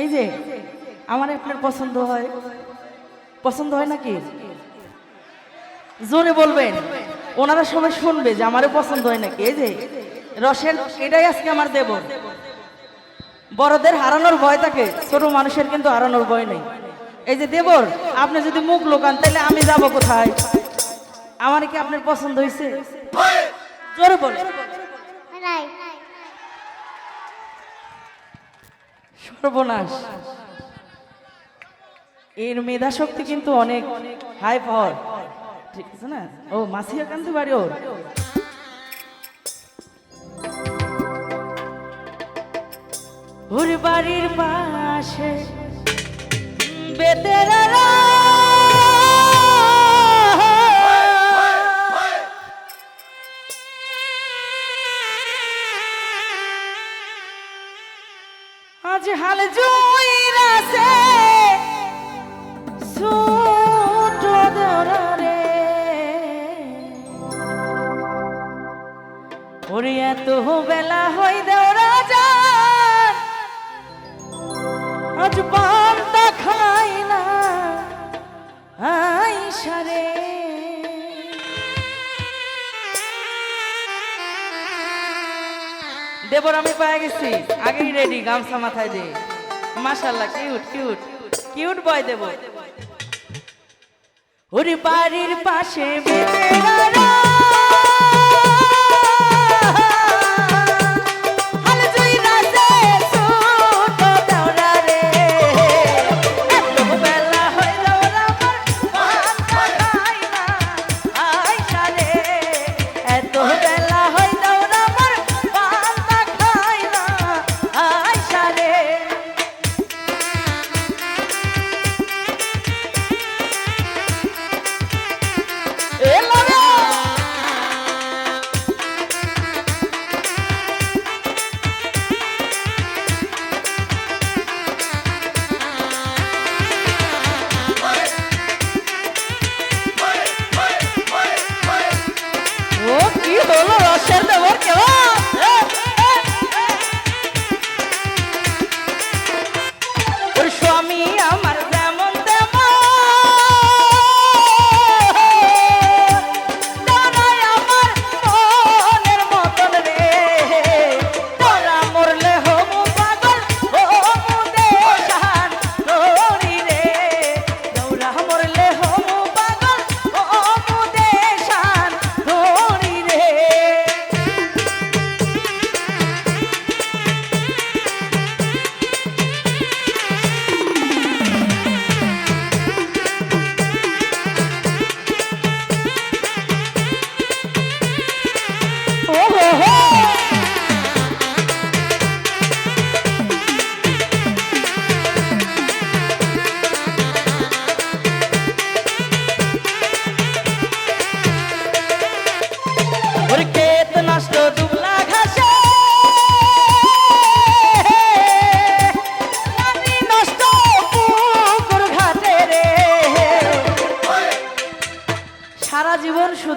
এই যে আমার আপনার পছন্দ হয়। পছন্দ হয় নাকি? জোরে বলবেন। ওনারা সবাই শুনবে যে আমারও পছন্দ হয় নাকি। এই যে রসের এটাই আজকে আমার দেব। বড়দের হারানোর ভয় থাকে ছোট মানুষের কিন্তু হারানোর ভয় নেই। এই যে দেবর আপনি যদি মুখ লোকান তাহলে আমি যাব কোথায়? আমার কি আপনার পছন্দ হয়েছে? জোরে বলে নাই সর্বনাশ। এর মেধা শক্তি কিন্তু অনেক হাই পাওয়ার ঠিক আছে না? ও, মাসিয়া কান্তি বাড়ি ওর। ওর বাড়ির পাশে বেতেরারা হই যান আজ পান্তা খাই না। আই সারে। দেবর, আমি পেয়ে গেছি। আগেই রেডি গামছা মাথায় দিয়ে মাশাল্লাহ কিউট কিউট কিউট বয় দেব ওরে বাড়ির পাশে বেতেরারা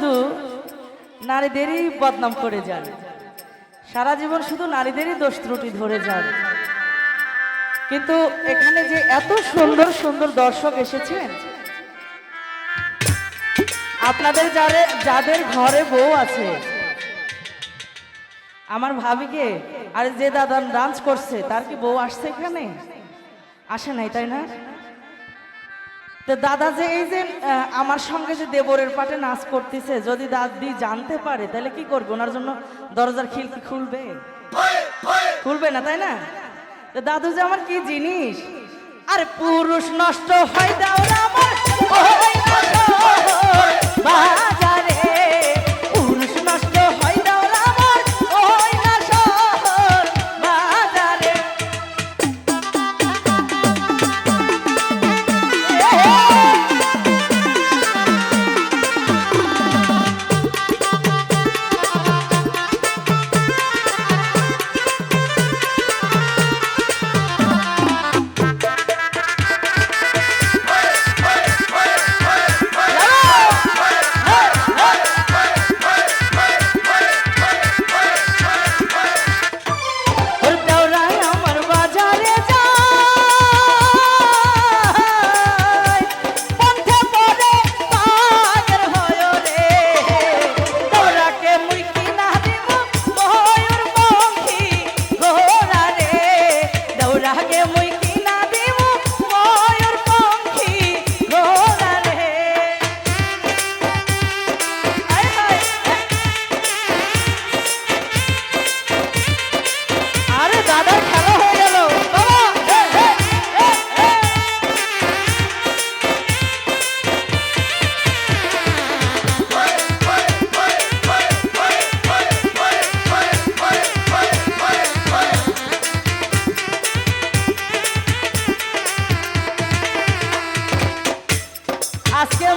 শুধু নারীদেরই বদনাম করে যান। সারা জীবন শুধু নারীদেরই দোষ ত্রুটি ধরে যান। কিন্তু এখানে যে এত সুন্দর সুন্দর দর্শক এসেছেন, আপনাদের যাদের যাদের ঘরে বউ আছে, আমার ভাবিকে, আর যে দাদা ডান্স করছে, তার কি বউ আসছে এখানে? আসে নাই, তাই না? তো দাদা যে এই যে আমার সঙ্গে যে দেবরের পাটে নাচ করতেছে, যদি দাদি জানতে পারে, তাহলে কি করবে? ওনার জন্য দরজার খিলকি খুলবে? খুলবে না, তাই না? তো দাদু যে আমার কি জিনিস? আরে, পুরুষ নষ্ট হয় দাও আমার।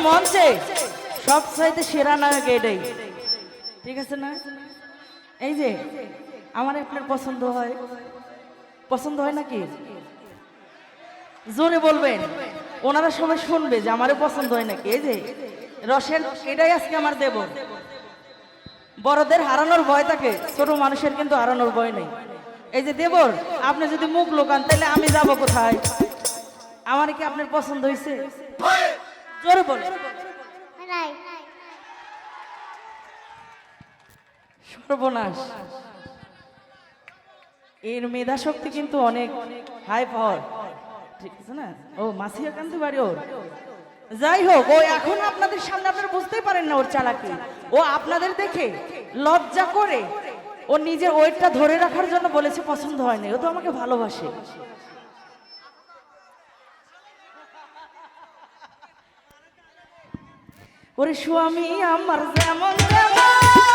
মঞ্চে সব চাইতে সেরা নায়ক এটাই। ঠিক আছে না? এই যে, আমার আপনার পছন্দ হয়। পছন্দ হয় নাকি? জোরে বলবেন। ওনারা সবাই শুনবে যে আমারও পছন্দ হয় নাকি। এই যে, রসের, এটাই আজকে আমার দেব। বড়দের হারানোর ভয় থাকে, ছোট মানুষের কিন্তু হারানোর ভয় নেই। এই যে দেবর, আপনি যদি মুখ লোকান, তাহলে আমি যাব কোথায়? আমার কি আপনার পছন্দ হয়েছে? জোরে বলে। সর্বনাশ। এর মেধা শক্তি কিন্তু অনেক হাই পাওয়ার ঠিক আছে না? ও মাসিয়া কান্তি বাড়ি ওর। যাই হোক ও এখন আপনাদের সামনে আপনারা বুঝতেই পারেন না ওর চালাকি। ও আপনাদের দেখে লজ্জা করে ও নিজের ওয়েটটা ধরে রাখার জন্য বলেছে পছন্দ হয়নি। ও তো আমাকে ভালোবাসে। ওরে স্বামী আমার যেমন যেমন